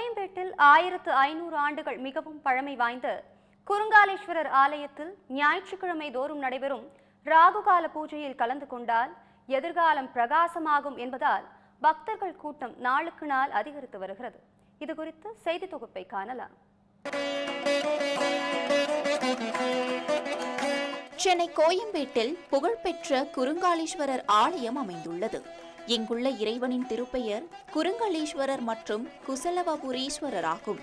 கோயம்பேட்டில் ஆயிரத்து ஐநூறு ஆண்டுகள் மிகவும் பழமை வாய்ந்த குறுங்காலேஸ்வரர் ஆலயத்தில் ஞாயிற்றுக்கிழமை தோறும் நடைபெறும் ராகுகால பூஜையில் கலந்து கொண்டால் எதிர்காலம் பிரகாசமாகும் என்பதால் பக்தர்கள் கூட்டம் நாளுக்கு நாள் அதிகரித்து வருகிறது. இது குறித்து செய்தி தொகுப்பை காணலாம். சென்னை கோயம்பேட்டில் புகழ்பெற்ற குறுங்காலீஸ்வரர் ஆலயம் அமைந்துள்ளது. இங்குள்ள இறைவனின் திருப்பெயர் குறுங்காலீஸ்வரர் மற்றும் குசலவபுரீஸ்வரர் ஆகும்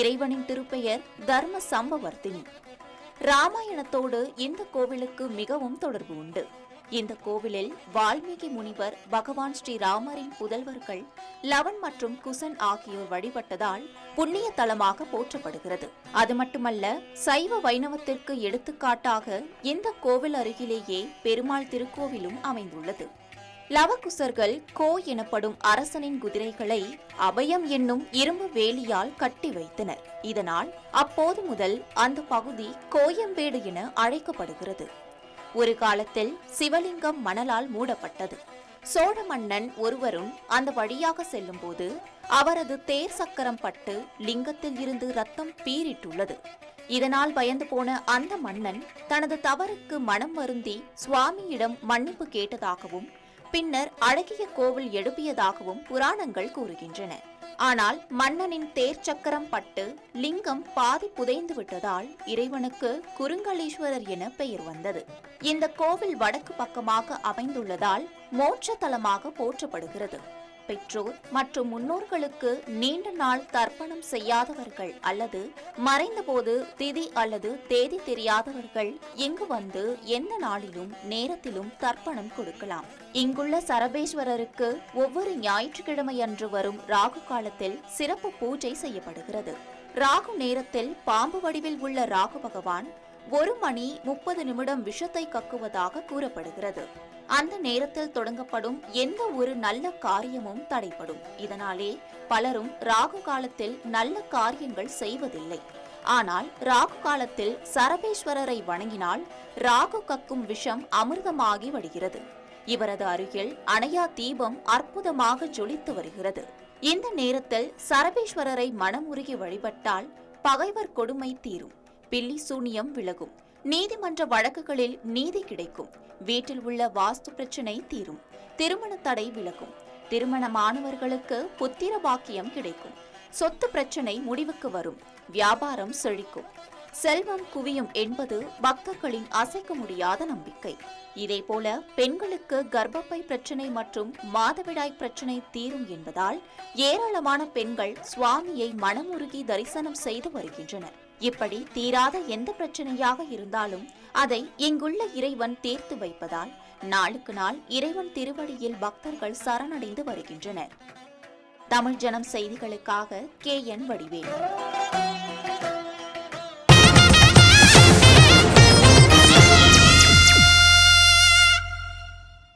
இறைவனின் திருப்பெயர் தர்ம சம்பவர்த்தினி ராமாயணத்தோடு இந்த கோவிலுக்கு மிகவும் தொடர்பு உண்டு. இந்த கோவிலில் வால்மீகி முனிவர் பகவான் ஸ்ரீராமரின் புதல்வர்கள் லவன் மற்றும் குசன் ஆகியோர் வழிபட்டதால் புண்ணிய தலமாக போற்றப்படுகிறது. அது மட்டுமல்ல சைவ வைணவத்திற்கு எடுத்துக்காட்டாக இந்த கோவில் அருகிலேயே பெருமாள் திருக்கோவிலும் அமைந்துள்ளது. லவகுசர்கள் கோ எனப்படும் அரசனின் குதிரைகளை அபயம் என்னும் இரும்பு வேலியால் கட்டி வைத்தனர். இதனால் அப்போது முதல் அந்த பகுதி கோயம்பேடு என அழைக்கப்படுகிறது. ஒரு காலத்தில் சிவலிங்கம் மணலால் மூடப்பட்டது. சோழ மன்னன் ஒருவரும் அந்த வழியாக செல்லும்போது அவரது தேர் சக்கரம் பட்டு லிங்கத்தில் இருந்து ரத்தம் பீரிட்டுள்ளது இதனால் பயந்து போன அந்த மன்னன் தனது தவறுக்கு மனம் வருந்தி சுவாமியிடம் மன்னிப்பு கேட்டதாகவும் பின்னர் அழகிய கோவில் எழுப்பியதாகவும் புராணங்கள் கூறுகின்றன. ஆனால் மன்னனின் தேர் சக்கரம் பட்டு லிங்கம் பாதி புதைந்து விட்டதால் இறைவனுக்கு குறுங்கலீஸ்வரர் என பெயர் வந்தது. இந்த கோவில் வடக்கு பக்கமாக அமைந்துள்ளதால் மோட்ச தலமாக போற்றப்படுகிறது. பெற்றோர் மற்றும் முன்னோர்களுக்கு நீண்ட நாள் தர்ப்பணம் செய்யாதவர்கள் அல்லது மறைந்தபோது திதி அல்லது தேதி தெரியாதவர்கள் இங்கு வந்து எந்த நாளிலும் நேரத்திலும் தர்ப்பணம் கொடுக்கலாம். இங்குள்ள சரபேஸ்வரருக்கு ஒவ்வொரு ஞாயிற்றுக்கிழமை அன்று வரும் ராகு காலத்தில் சிறப்பு பூஜை செய்யப்படுகிறது. ராகு நேரத்தில் பாம்பு வடிவில் உள்ள ராகு பகவான் ஒரு மணி முப்பது நிமிடம் விஷத்தை கக்குவதாக கூறப்படுகிறது. அந்த நேரத்தில் தொடங்கப்படும் எந்த ஒரு நல்ல காரியமும் தடைப்படும் இதனாலே பலரும் ராகு காலத்தில் நல்ல காரியங்கள் செய்வதில்லை. ஆனால் ராகு காலத்தில் சரபேஸ்வரரை வணங்கினால் ராகு கக்கும் விஷம் அமிர்தமாகி வருகிறது இவரது அருகில் அணையா தீபம் அற்புதமாக ஜொலித்து வருகிறது. இந்த நேரத்தில் சரபேஸ்வரரை மனமுருகி வழிபட்டால் பகைவர் கொடுமை தீரும். பில்லி சூனியம் விலகும். நீதிமன்ற வழக்குகளில் நீதி கிடைக்கும். வீட்டில் உள்ள வாஸ்து பிரச்சனை தீரும். திருமண தடை விலகும். திருமணமானவர்களுக்கு புத்திர பாக்கியம் கிடைக்கும். சொத்து பிரச்சனை முடிவுக்கு வரும். வியாபாரம் செழிக்கும். செல்வம் குவியும் என்பது பக்தர்களின் அசைக்க முடியாத நம்பிக்கை. இதேபோல பெண்களுக்கு கர்ப்பப்பை பிரச்சனை மற்றும் மாதவிடாய் பிரச்சனை தீரும் என்பதால் ஏராளமான பெண்கள் சுவாமியை மனமுருகி தரிசனம் செய்து வருகின்றனர். இப்படி தீராத எந்த பிரச்சனையாக இருந்தாலும் அதை இங்குள்ள இறைவன் தீர்த்து வைப்பதால் நாளுக்கு நாள் இறைவன் திருவடியில் பக்தர்கள் சரணடைந்து வருகின்றனர். தமிழ் ஜனம் செய்திகளுக்காக கே என் வடிவேல்.